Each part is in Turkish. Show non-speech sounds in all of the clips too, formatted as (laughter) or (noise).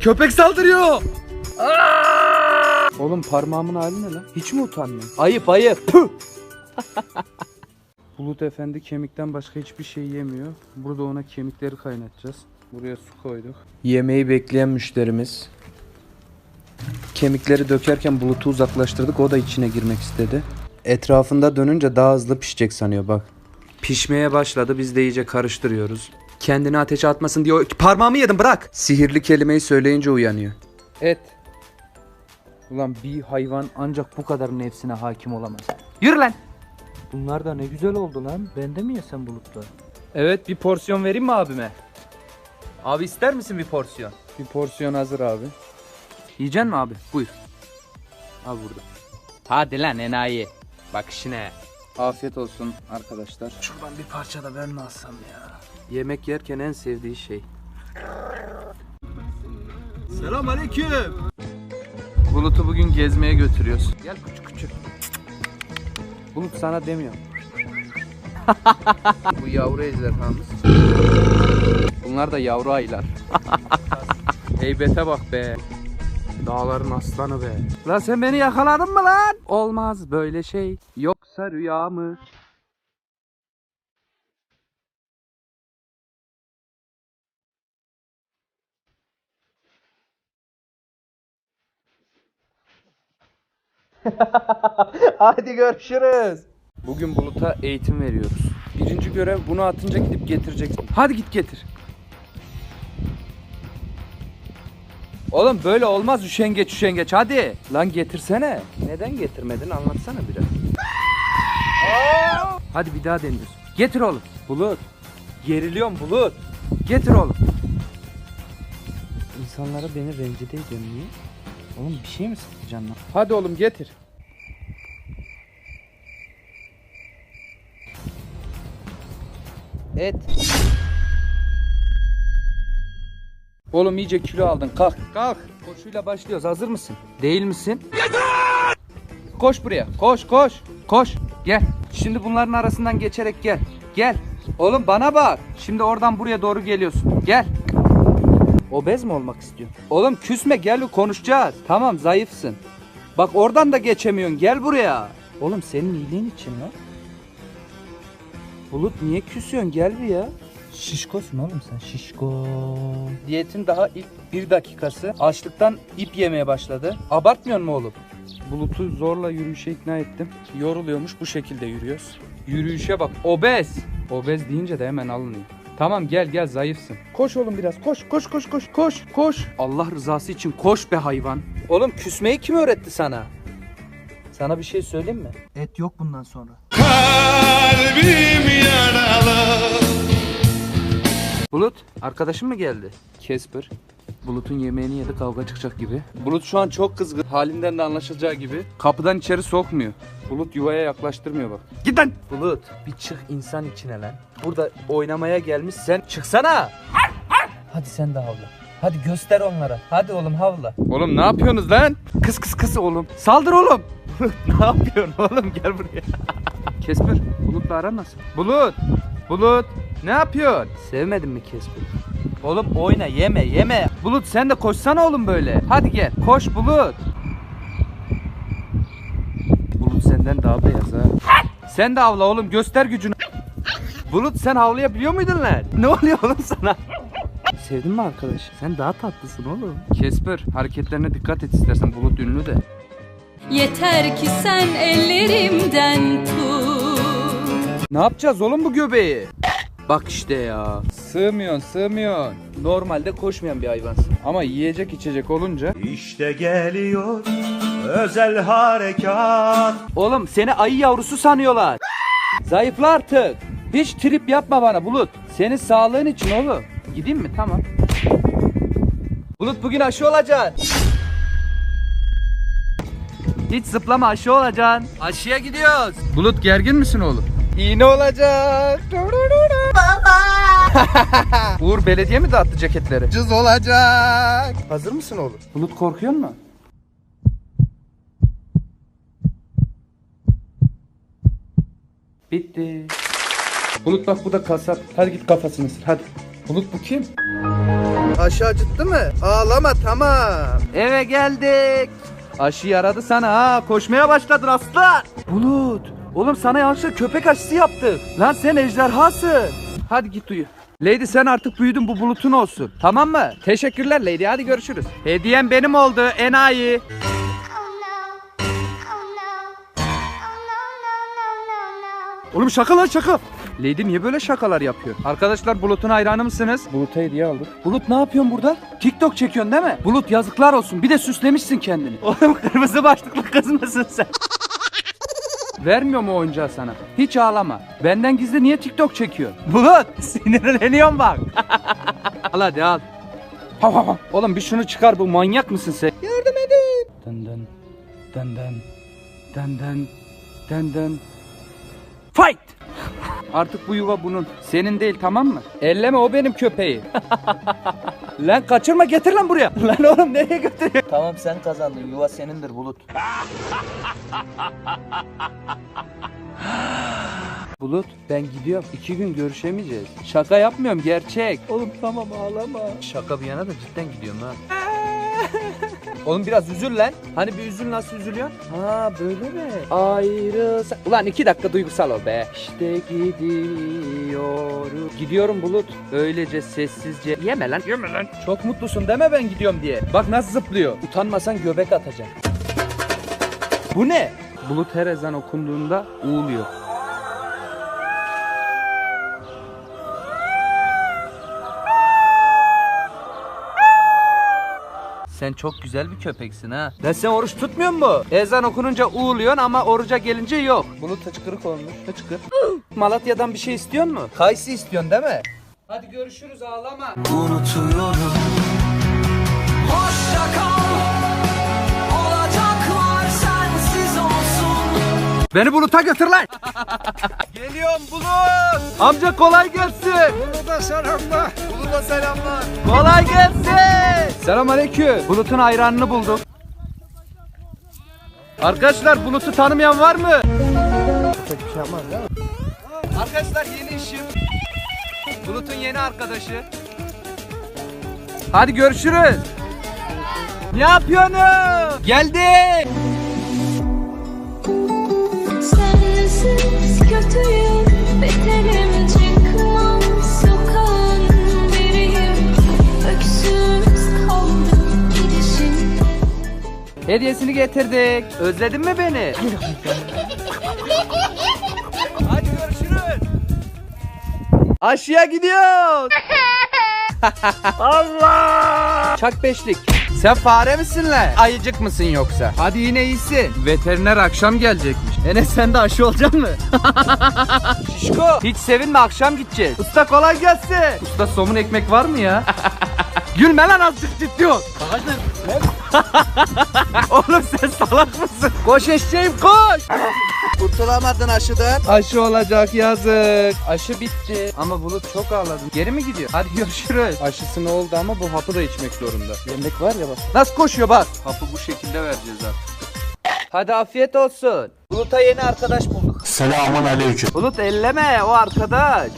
Köpek saldırıyor. Oğlum parmağımın hali ne lan? Hiç mi utanmıyor? Ayıp ayıp. (laughs) Bulut Efendi kemikten başka hiçbir şey yemiyor. Burada ona kemikleri kaynatacağız. Buraya su koyduk. Yemeği bekleyen müşterimiz. Kemikleri dökerken bulutu uzaklaştırdık. O da içine girmek istedi. Etrafında dönünce daha hızlı pişecek sanıyor bak. Pişmeye başladı. Biz de iyice karıştırıyoruz. Kendini ateşe atmasın diyor. Parmağımı yedim bırak. Sihirli kelimeyi söyleyince uyanıyor. Et. Ulan bir hayvan ancak bu kadar nefsine hakim olamaz. Yürü lan. Bunlar da ne güzel oldu lan. Ben de mi yesem bulutlar? Evet bir porsiyon vereyim mi abime? Abi ister misin bir porsiyon? Bir porsiyon hazır abi. Yiyecek mi abi? Buyur. Al burada. Hadi lan enayi. Bak işine. Afiyet olsun arkadaşlar. Şuradan bir parça da ben mi alsam ya? Yemek yerken en sevdiği şey. Selam aleyküm. Bulut'u bugün gezmeye götürüyoruz. Gel küçük küçük. Bulut sana demiyorum. (laughs) Bu yavru ejderhamız. Bunlar da yavru aylar. (laughs) Heybete bak be. Dağların aslanı be. Lan sen beni yakaladın mı lan? Olmaz böyle şey. Yoksa rüya mı? (laughs) Hadi görüşürüz. Bugün Bulut'a eğitim veriyoruz. Birinci görev bunu atınca gidip getireceksin. Hadi git getir. Oğlum böyle olmaz üşengeç üşengeç hadi. Lan getirsene. Neden getirmedin anlatsana biraz. (laughs) Hadi bir daha deniyoruz. Getir oğlum. Bulut. Geriliyorum Bulut. Getir oğlum. İnsanlara beni rencide ediyorsun niye? Oğlum bir şey mi sıkacaksın lan? Hadi oğlum getir. Et. Oğlum iyice kilo aldın. Kalk. Kalk. Koşuyla başlıyoruz. Hazır mısın? Değil misin? Koş buraya. Koş koş. Koş. Gel. Şimdi bunların arasından geçerek gel. Gel. Oğlum bana bak. Şimdi oradan buraya doğru geliyorsun. Gel. Obez mi olmak istiyorsun? Oğlum küsme gel konuşacağız. Tamam zayıfsın. Bak oradan da geçemiyorsun. Gel buraya. Oğlum senin iyiliğin için lan. Bulut niye küsüyorsun? Gel bir ya. Şişkosun oğlum sen şişko. Diyetin daha ilk bir dakikası açlıktan ip yemeye başladı. Abartmıyor mu oğlum? Bulut'u zorla yürüyüşe ikna ettim. Yoruluyormuş bu şekilde yürüyoruz. Yürüyüşe bak obez. Obez deyince de hemen alınıyor. Tamam gel gel zayıfsın. Koş oğlum biraz koş koş koş koş koş koş. Allah rızası için koş be hayvan. Oğlum küsmeyi kim öğretti sana? Sana bir şey söyleyeyim mi? Et yok bundan sonra. Bulut, arkadaşın mı geldi? Casper. Bulut'un yemeğini yedi kavga çıkacak gibi. Bulut şu an çok kızgın. Halinden de anlaşılacağı gibi. Kapıdan içeri sokmuyor. Bulut yuvaya yaklaştırmıyor bak. Git lan! Bulut bir çık insan içine lan. Burada oynamaya gelmiş sen çıksana. Hadi sen de havla. Hadi göster onlara. Hadi oğlum havla. Oğlum ne yapıyorsunuz lan? Kız kız kız oğlum. Saldır oğlum. (laughs) ne yapıyorsun oğlum gel buraya. (laughs) Kesper, Bulut'la aran nasıl? Bulut, Bulut, ne yapıyorsun? Sevmedin mi Kesper? Oğlum oyna, yeme, yeme. Bulut sen de koşsana oğlum böyle. Hadi gel, koş Bulut. Bulut senden daha beyaz ha. Sen de avla oğlum, göster gücünü. Bulut sen havlayabiliyor muydun lan? Ne oluyor oğlum sana? Sevdin mi arkadaş? Sen daha tatlısın oğlum. Kesper, hareketlerine dikkat et istersen Bulut ünlü de. Yeter ki sen ellerimden tut. Ne yapacağız oğlum bu göbeği? Bak işte ya. Sığmıyorsun, sığmıyorsun. Normalde koşmayan bir hayvansın. Ama yiyecek içecek olunca. İşte geliyor özel harekat. Oğlum seni ayı yavrusu sanıyorlar. Zayıfla artık. Hiç trip yapma bana Bulut. Senin sağlığın için oğlum. Gideyim mi? Tamam. Bulut bugün aşı olacaksın. Hiç zıplama aşı olacaksın. Aşıya gidiyoruz. Bulut gergin misin oğlum? İğne olacak. Baba. (laughs) Uğur belediye mi dağıttı ceketleri? Cız olacak. Hazır mısın oğlum? Bulut korkuyor mu? Bitti. Bulut bak bu da kasap. Hadi git kafasını ısır hadi. Bulut bu kim? Aşı acıttı mı? Ağlama tamam. Eve geldik. Aşı yaradı sana ha. Koşmaya başladın aslan. Bulut. Oğlum sana yanlışlıkla köpek aşısı yaptık. Lan sen ejderhasın. Hadi git uyu. Lady sen artık büyüdün bu bulutun olsun. Tamam mı? Teşekkürler Lady hadi görüşürüz. Hediyem benim oldu enayi. Oğlum şaka lan şaka. Lady niye böyle şakalar yapıyor? Arkadaşlar Bulut'un hayranı mısınız? Bulut'a hediye aldık. Bulut ne yapıyorsun burada? TikTok çekiyorsun değil mi? Bulut yazıklar olsun. Bir de süslemişsin kendini. (laughs) Oğlum kırmızı başlıklı kız mısın sen? (laughs) Vermiyor mu oyuncağı sana? Hiç ağlama. Benden gizli niye TikTok çekiyor? Bulut sinirleniyorum bak. (laughs) al hadi al. Ha, ha, ha. Oğlum bir şunu çıkar bu manyak mısın sen? Yardım edin. Dın dın dın dın dın dın dın dın. Fight! Artık bu yuva bunun. Senin değil tamam mı? Elleme o benim köpeği. (laughs) lan kaçırma getir lan buraya. (laughs) Lan oğlum nereye götürüyor? Tamam sen kazandın. Yuva senindir Bulut. (laughs) Bulut ben gidiyorum. İki gün görüşemeyeceğiz. Şaka yapmıyorum gerçek. Oğlum tamam ağlama. Şaka bir yana da cidden gidiyorum ha. Oğlum biraz üzül lan. Hani bir üzül nasıl üzülüyorsun? Ha böyle mi? Ayrı. Ulan iki dakika duygusal ol be. İşte gidiyorum. Gidiyorum Bulut. Öylece sessizce. Yeme lan yeme lan. Çok mutlusun deme ben gidiyorum diye. Bak nasıl zıplıyor. Utanmasan göbek atacak. Bu ne? Bulut her ezan okunduğunda uğuluyor. Sen çok güzel bir köpeksin ha. Lan sen oruç tutmuyor mu? Ezan okununca uğuluyorsun ama oruca gelince yok. Bulut hıçkırık olmuş. Hıçkır. Malatya'dan bir şey istiyor mu? Kayısı istiyorsun değil mi? Hadi görüşürüz ağlama. Beni Bulut'a götür lan. (laughs) Geliyorum Bulut. Amca kolay gelsin. Bulut'a selamlar. Bulut'a selamlar. Kolay gelsin. Selam aleyküm. Bulut'un hayranını buldum. Arkadaşlar Bulut'u tanımayan var mı? Arkadaşlar yeni işim. Bulut'un yeni arkadaşı. Hadi görüşürüz. Ne yapıyorsunuz? Geldik. Kötüyüm Beterim çıkmam Sokağın biriyim Öksüz kaldım gidişin Hediyesini getirdik. Özledin mi beni? Hadi görüşürüz. Aşıya gidiyoruz. (laughs) Allah! Çak beşlik. Sen fare misin lan? Ayıcık mısın yoksa? Hadi yine iyisin. Veteriner akşam gelecekmiş. Enes sen de aşı olacak mı? (laughs) Şişko. Hiç sevinme akşam gideceğiz. Usta kolay gelsin. Usta somun ekmek var mı ya? (laughs) Gülme lan azıcık ciddi ol. (laughs) Oğlum sen salak mısın? Koş eşeğim koş. Kurtulamadın aşıdan. Aşı olacak yazık. Aşı bitti. Ama Bulut çok ağladı. Geri mi gidiyor? Hadi (laughs) görüşürüz. Aşısı ne oldu ama bu hapı da içmek zorunda. Yemek var ya bak. Nasıl koşuyor bak. Hapı bu şekilde vereceğiz artık. Hadi afiyet olsun. Bulut'a yeni arkadaş bulduk. Bulut elleme o arkadaş.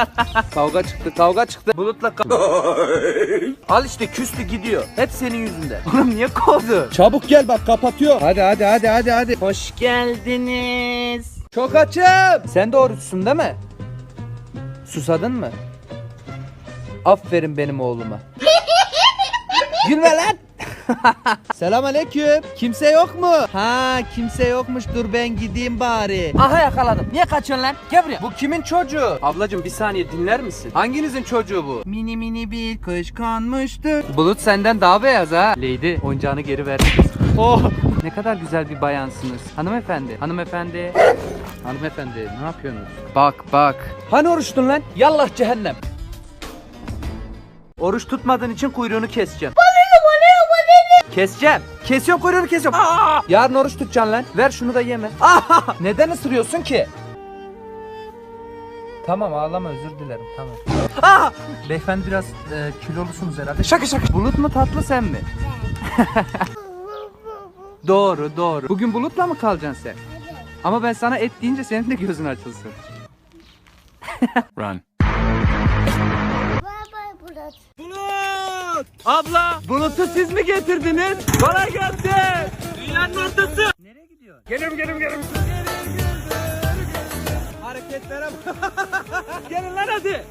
(laughs) kavga çıktı kavga çıktı. Bulutla ka- Al işte küstü gidiyor. Hep senin yüzünden. Oğlum niye kovdu? Çabuk gel bak kapatıyor. Hadi hadi hadi hadi hadi. Hoş geldiniz. Çok açım. Sen de oruçsun değil mi? Susadın mı? Aferin benim oğluma. (laughs) Gülme lan. (laughs) Selam aleyküm. Kimse yok mu? Ha kimse yokmuş dur ben gideyim bari. Aha yakaladım. Niye kaçıyorsun lan? Gel buraya. Bu kimin çocuğu? Ablacım bir saniye dinler misin? Hanginizin çocuğu bu? Mini mini bir kış kanmıştı. Bulut senden daha beyaz ha. Lady oyuncağını geri verdi. Oh ne kadar güzel bir bayansınız. Hanımefendi. Hanımefendi. Hanımefendi ne yapıyorsunuz? Bak bak. Hani oruçtun lan? Yallah cehennem. Oruç tutmadığın için kuyruğunu keseceğim. Keseceğim. Kesiyorum kuyruğunu kesiyorum. Aa! Yarın oruç tutacaksın lan. Ver şunu da yeme. Aa! (laughs) Neden ısırıyorsun ki? Tamam ağlama özür dilerim tamam. Aa! Beyefendi biraz e, kilolusunuz herhalde. Şaka şaka. Bulut mu tatlı sen mi? (laughs) doğru doğru. Bugün bulutla mı kalacaksın sen? Ama ben sana et deyince senin de gözün açılsın. Bye bye Bulut. Bulut. Abla. Bulut'u siz mi getirdiniz? Kolay gelsin. Dünyanın ortası. Nereye gidiyor? Gelirim gelirim gelirim. Hareketlere bak. (laughs) Gelin lan hadi.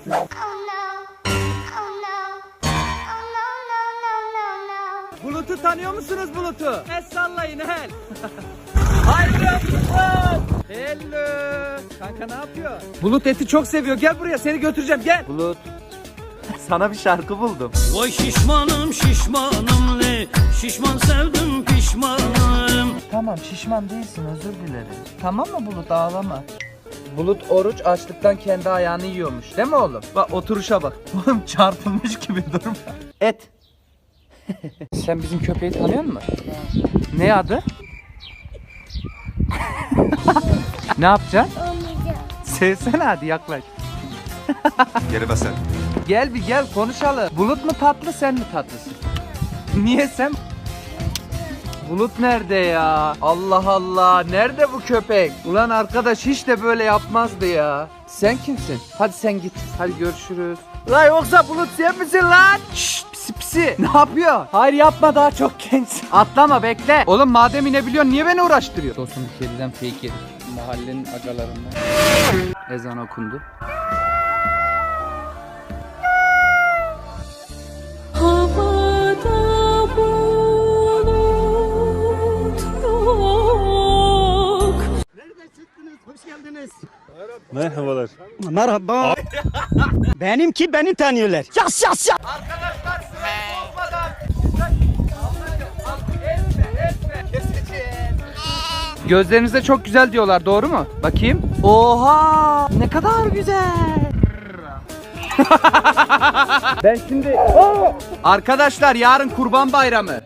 Bulut'u tanıyor musunuz Bulut'u? El sallayın el. (laughs) Haydi Bulut. Hello. Kanka ne yapıyor? Bulut eti çok seviyor. Gel buraya seni götüreceğim gel. Bulut. Sana bir şarkı buldum. Vay şişmanım şişmanım ne Şişman sevdim pişmanım Tamam şişman değilsin özür dilerim. Tamam mı Bulut ağlama. Bulut oruç açlıktan kendi ayağını yiyormuş değil mi oğlum? Bak oturuşa bak. (laughs) Oğlum çarpılmış gibi durma. Et. (laughs) Sen bizim köpeği tanıyor musun? Ne adı? (laughs) ne yapacaksın? Sevsene hadi yaklaş. Geri bas sen. Gel bir gel konuşalım. Bulut mu tatlı sen mi tatlısın? (laughs) Niye sen? Bulut nerede ya? Allah Allah. Nerede bu köpek? Ulan arkadaş hiç de böyle yapmazdı ya. Sen kimsin? Hadi sen git. Hadi görüşürüz. Lan yoksa Bulut sen misin lan? Şşt pisi pisi. (laughs) Ne yapıyor? Hayır yapma daha çok gençsin. Atlama bekle. Oğlum madem inebiliyorsun niye beni uğraştırıyor? Dostum bir kediden fake yedik. Mahallenin agalarından. Ezan okundu. Merhabalar. Merhaba. (laughs) Benimki beni tanıyorlar. Yas yas yas. Arkadaşlar sırayı bozmadan. Gözlerinize çok güzel diyorlar doğru mu? Bakayım. Oha! Ne kadar güzel. (laughs) Ben şimdi... Arkadaşlar yarın kurban bayramı.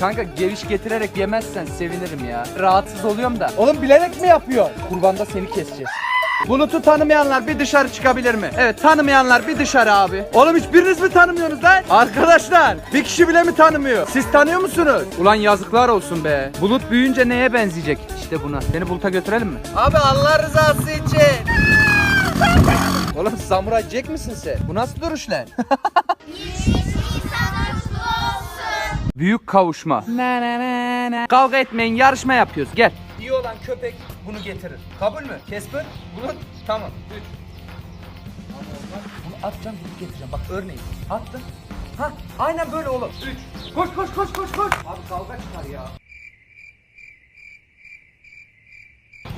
Kanka geviş getirerek yemezsen sevinirim ya. Rahatsız oluyorum da. Oğlum bilerek mi yapıyor? Kurbanda seni keseceğiz. Bulut'u tanımayanlar bir dışarı çıkabilir mi? Evet tanımayanlar bir dışarı abi. Oğlum hiçbiriniz mi tanımıyorsunuz lan? Arkadaşlar bir kişi bile mi tanımıyor? Siz tanıyor musunuz? Ulan yazıklar olsun be. Bulut büyüyünce neye benzeyecek? İşte buna. Seni Bulut'a götürelim mi? Abi Allah rızası için. Oğlum samuray Jack misin sen? Bu nasıl duruş lan? Büyük kavuşma. Kavga etmeyin yarışma yapıyoruz gel. İyi olan köpek bunu getirir. Kabul mü? Kesper? Bulut? Tamam. Üç. Bunu atacağım gidip getireceğim. Bak örneğin. Attım. Ha aynen böyle oğlum. Üç. Koş koş koş koş koş. Abi kavga çıkar ya.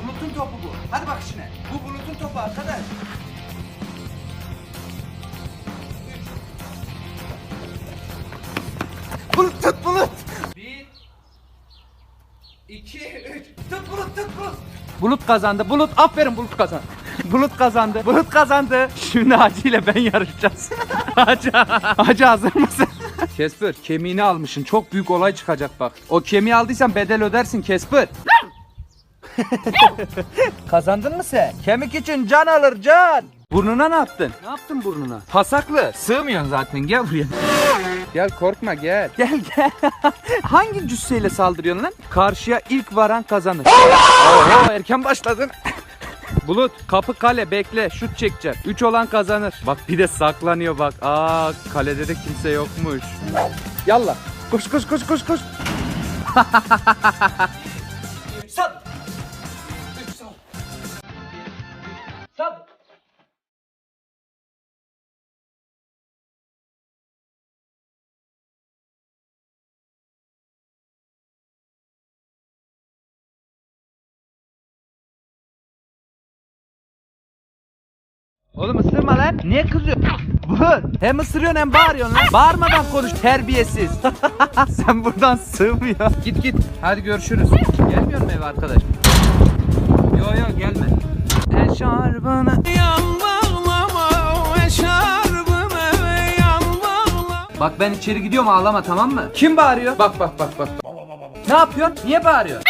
Bulut'un topu bu. Hadi bak işine. Bu Bulut'un topu arkadaş. Bulut tut Bulut. Bir. İki, üç. Tut Bulut tut Bulut. Bulut kazandı. Bulut aferin Bulut kazandı. (laughs) Bulut kazandı. Bulut kazandı. Şimdi Hacı ile ben yarışacağız. (laughs) Hacı, Hacı hazır mısın? (laughs) Kesper kemiğini almışsın. Çok büyük olay çıkacak bak. O kemiği aldıysan bedel ödersin Kesper. Kazandın mı sen? Kemik için can alır can. Burnuna ne yaptın? Ne yaptın burnuna? Pasaklı. Sığmıyorsun zaten gel buraya. Gel korkma gel. Gel gel. (laughs) Hangi cüsseyle saldırıyorsun lan? Karşıya ilk varan kazanır. Oho erken başladın. (laughs) Bulut kapı kale bekle şut çekeceğim. 3 olan kazanır. Bak bir de saklanıyor bak. Aa kalede de kimse yokmuş. Yallah. Koş koş koş koş koş. Sal. (laughs) Oğlum ısırma lan. Niye kızıyorsun? Bulut. Hem ısırıyorsun hem bağırıyorsun lan. Bağırmadan konuş terbiyesiz. (laughs) Sen buradan sığmıyor. Git git. Hadi görüşürüz. Gelmiyor mu eve arkadaş? Yo yo gelme. Eşarbını Bak ben içeri gidiyorum ağlama tamam mı? Kim bağırıyor? Bak bak bak bak. Ne yapıyorsun? Niye bağırıyorsun?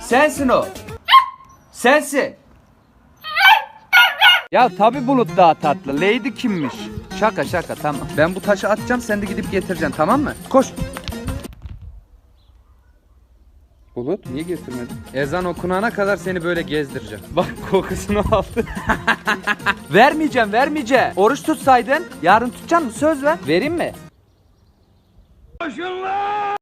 Sensin o. Sensin. Ya tabi bulut daha tatlı. Lady kimmiş? Şaka şaka tamam. Ben bu taşı atacağım sen de gidip getireceksin tamam mı? Koş. Bulut niye getirmedin? Ezan okunana kadar seni böyle gezdireceğim. Bak kokusunu aldı. (laughs) vermeyeceğim vermeyeceğim. Oruç tutsaydın yarın tutacaksın mı? Söz ver. Vereyim mi? Koşun lan!